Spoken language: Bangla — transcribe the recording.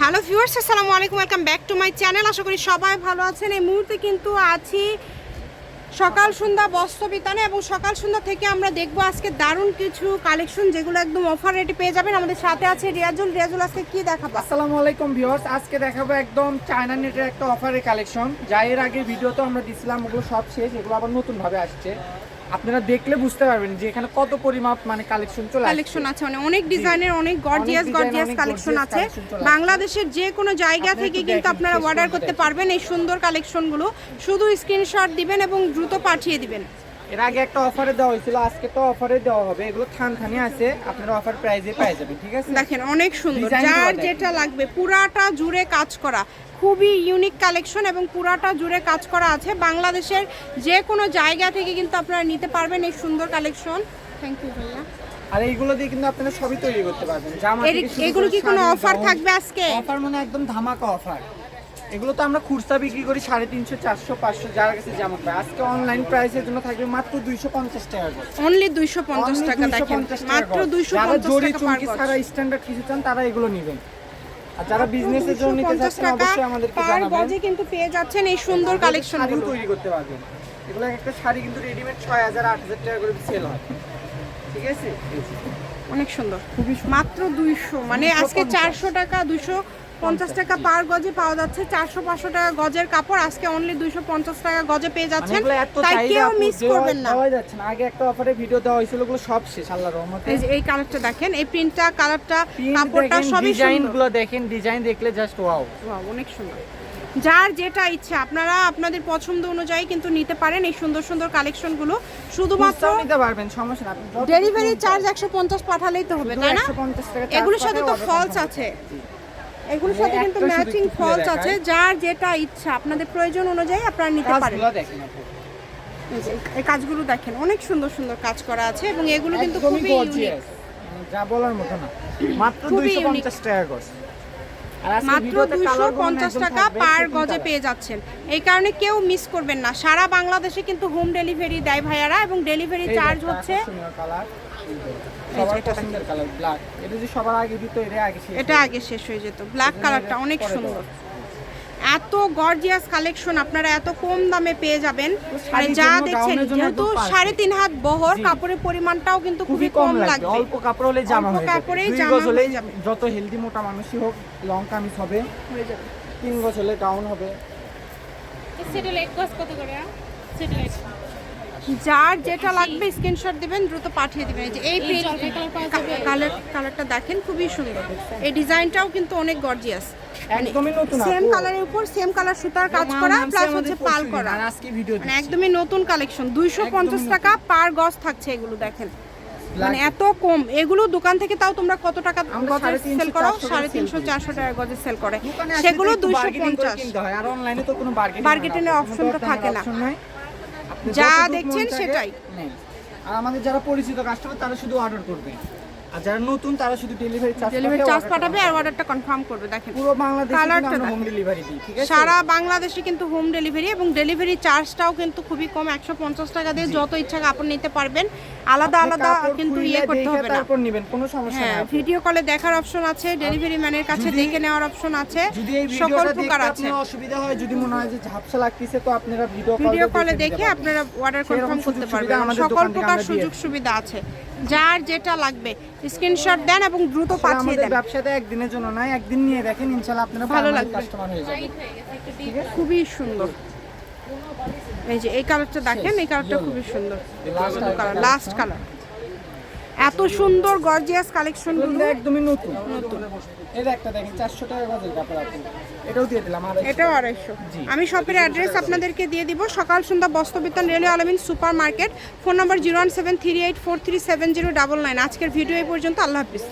হ্যালো ভিউয়ার্স, আসসালামু আলাইকুম, welcome back to my channel. আশা করি সবাই ভালো আছেন। এই মুহূর্তে কিন্তু আছি সকাল সন্ধ্যা বস্ত্র বিতানে এবং সকাল সন্ধ্যা থেকে আমরা দেখব আজকে দারুণ কিছু কালেকশন যেগুলো একদম অফার রেটে পেয়ে যাবেন। আমাদের সাথে আছে রিয়াজুল। রিয়াজুল, আজকে কি দেখাবো? আসসালামু আলাইকুম ভিউয়ার্স, আজকে দেখাবো একদম চায়না নেটের একটা অফারের কালেকশন যা এর আগে ভিডিও তো আমরা দিছিলাম, ওগুলো সব শেষ, এগুলো আবার নতুন ভাবে আসছে। আপনারা দেখলে বুঝতে পারবেন যে এখানে কত পরিমাপ মানে কালেকশন চলে কালেকশন আছে মানে অনেক ডিজাইনের অনেক গর্জিয়াস গর্জিয়াস কালেকশন আছে। বাংলাদেশের যে কোনো জায়গা থেকে কিন্তু আপনারা অর্ডার করতে পারবেন এই সুন্দর কালেকশনগুলো শুধু স্ক্রিনশট দিবেন এবং দ্রুত পাঠিয়ে দিবেন। এর আগে একটা অফারে দেওয়া হয়েছিল আজকে তো অফারে দেওয়া হবে। এগুলো থান থানি আছে আপনারা অফার প্রাইজে পেয়ে যাবেন ঠিক আছে? দেখেন অনেক সুন্দর। যার যেটা লাগবে পুরাটা জুড়ে কাজ করা। খুবই ইউনিক কালেকশন এবং পুরাটা জুড়ে কাজ করা আছে। বাংলাদেশের যে কোনো জায়গা থেকে কিন্তু আপনারা নিতে পারবেন এই সুন্দর কালেকশন থ্যাংক ইউ ভাইয়া। আর এইগুলো দিয়ে কিন্তু আপনারা সবই তৈরি করতে পারবেন। জামা এগুলো কি কোনো অফার থাকবে আজকে? অফার মানে একদম ধামাকা অফার এগুলো তো আমরা খুচরা বিক্রি করি সাড়ে তিনশো চারশো পাঁচশো যার কাছে যেমন পাই আজকে অনলাইন প্রাইসের জন্য থাকবে মাত্র দুইশো পঞ্চাশ টাকা অনলি দুইশো পঞ্চাশ টাকা দেখেন। মাত্র দুইশো পঞ্চাশ টাকা চুমকি। স্ট্যান্ডার্ড কিছু চান তারা এগুলো নেবেন। আর যারা বিজনেসের জন্য নিতে চাচ্ছেন অবশ্যই আমাদেরকে পার গজে কিন্তু পেয়ে যাচ্ছেন এই সুন্দর তৈরি করতে পারবেন। এগুলো একটা শাড়ি কিন্তু রেডিমেড ছয় হাজার আট হাজার টাকা করে সেল হয়। ঠিক আছে? অনেক সুন্দর। মাত্র দুইশো মানে আজকে চারশো টাকা দুইশো পঞ্চাশ টাকা পার গজে পাওয়া যাচ্ছে চারশো পাঁচশো টাকা গজের কাপড়। আজকে অনলি দুইশো পঞ্চাশ টাকা গজে পেয়ে মানে যাচ্ছেন। তাই কেউ মিস করবেন না। আগে একটা অফারে ভিডিও দেওয়া হয়েছিল ওগুলো সব শেষ আল্লাহ রহমতে। এই যে এই কালারটা দেখেন এই প্রিন্টটা কালারটা কাপড়টা সবই ডিজাইনগুলো দেখেন ডিজাইন দেখলে জাস্ট ওয়াও Wow, অনেক সুন্দর। যার যেটা ইচ্ছা আপনারা আপনাদের পছন্দ অনুযায়ী কিন্তু নিতে পারেন এই সুন্দর সুন্দর কালেকশনগুলো শুধুমাত্র নিতে পারবেন সমস্যা না ডেলিভারি চার্জ একশো পঞ্চাশ পাঠালেই তো হবে তাই না? 150 এগুলোর সাথে তো ফলস আছে। এগুলোর সাথে কিন্তু ম্যাচিং ফলস আছে যার যেটা ইচ্ছা আপনাদের প্রয়োজন অনুযায়ী আপনারা নিতে পারেন। দেখেন এই কাজগুলো দেখেন অনেক সুন্দর সুন্দর কাজ করা আছে এবং এগুলো কিন্তু খুবই ইউনিক মানে যা বলার মতো না। মাত্র 250 টাকা আজকে মাত্র দুইশো দুশো পঞ্চাশ টাকা পার গজে পেয়ে যাচ্ছেন। এই কারণে কেউ মিস করবেন না। সারা বাংলাদেশে কিন্তু হোম ডেলিভারি দেয় ভাইয়ারা এবং ডেলিভারি চার্জ হচ্ছে এটা পছন্দের কালার ব্ল্যাক এটা যে সবার আগে দিত এটা আগে শেষ হয়ে যেত। ব্ল্যাক কালারটা অনেক সুন্দর। এত গর্জিয়াস কালেকশন আপনারা এত কম দামে পেয়ে যাবেন। মানে যা দেখছেন যেহেতু সাড়ে তিন হাত বহর কাপড়ের পরিমাণটাও কিন্তু খুবই কম লাগবে। অল্প কাপড় হলে জামা অল্প হয়ে যাবে। কাপড়েই জামা হয়ে যাবে। যত হেলদি মোটা মানুষই হোক লং কামিজ হবে। হয়ে যাবে। তিন গজ হলে গাউন হবে স্যাটেলাইট কস্ট কত করে স্যাটেলাইট যার যেটা লাগবে স্ক্রিনশট দিবেন দ্রুত পাঠিয়ে দিবেন। এই যে এই এই কালার কালারটা দেখেন খুবই সুন্দর। এই ডিজাইনটাও কিন্তু অনেক গর্জিয়াস একদমই নতুন সেম কালারের উপর সেম কালার সুতার কাজ করা প্লাস হচ্ছে পাল করা। আজকে ভিডিও মানে একদমই নতুন কালেকশন দুইশো পঞ্চাশ একদমই টাকা পার গজ থাকছে এগুলো দেখেন। মানে এত কম। এগুলো দোকান থেকে তাও তোমরা কত টাকা গজে সেল করো? সাড়ে তিনশো চারশো টাকা গজে সেল করে। সেগুলো দুইশো পঞ্চাশ। কিনতে হয়। আর অনলাইনে তো থাকে না। যা দেখছেন সেটাই। আর আমাদের যারা পরিচিত কাস্টমার তারা শুধু অর্ডার করবে। আর যারা নতুন তারা শুধু ডেলিভারি চার্জ ডেলিভারি চার্জ পাঠাবে আর অর্ডারটা কনফার্ম করবে দেখেন। পুরো বাংলাদেশে আমরা হোম ডেলিভারি দিই ঠিক আছে? সারা বাংলাদেশে কিন্তু হোম ডেলিভারি এবং ডেলিভারি চার্জটাও কিন্তু খুবই কম একশো পঞ্চাশ টাকা দিয়ে যত ইচ্ছা আপনি নিতে পারবেন। আলাদা আলাদা কিন্তু ইয়ে করতে হবে না। তারপর নেবেন কোনো সমস্যা হ্যাঁ। ভিডিও কলে দেখার অপশন আছে ডেলিভারি ম্যানের কাছে দেখে নেওয়ার অপশন আছে যদি এই সকল ভিডিওটা প্রকার আছে। অসুবিধা হয় যদি মনে হয় যে ঝাপসা লাগতেছে তো আপনারা ভিডিও ভিডিও কলে দেখে আপনারা অর্ডার কনফার্ম করতে পারবেন। আমাদের সকল প্রকার সুযোগ সুবিধা আছে। যার যেটা লাগবে স্ক্রিনশট দেন এবং দ্রুত পাঠিয়ে আমাদের দেন। ব্যবসাটা একদিনের জন্য নয় একদিন নিয়ে দেখেন ইনশাআল্লাহ আপনারা ভালো লাগবে। কাস্টমার হয়ে যাবেন। খুবই সুন্দর। এই যে এই কালারটা দেখেন এই কালারটা খুবই সুন্দর। কালার লাস্ট কালার এত সুন্দর গর্জিয়াস কালেকশন এগুলো একদমই নতুন। নতুন এটা একটা দেখেন চারশো টাকা গজের কাপড় আপনি এটাও দিয়ে দিলাম আর এটাও আড়াইশো। জি। আমি শপের অ্যাড্রেস আপনাদেরকে দিয়ে দিব। সকাল সন্ধ্যা বস্ত্রবিতান railway Almin super market phone number zero one seven three eight four three seven zero double nine আজকের ভিডিও এই পর্যন্ত আল্লাহ হাফিজ।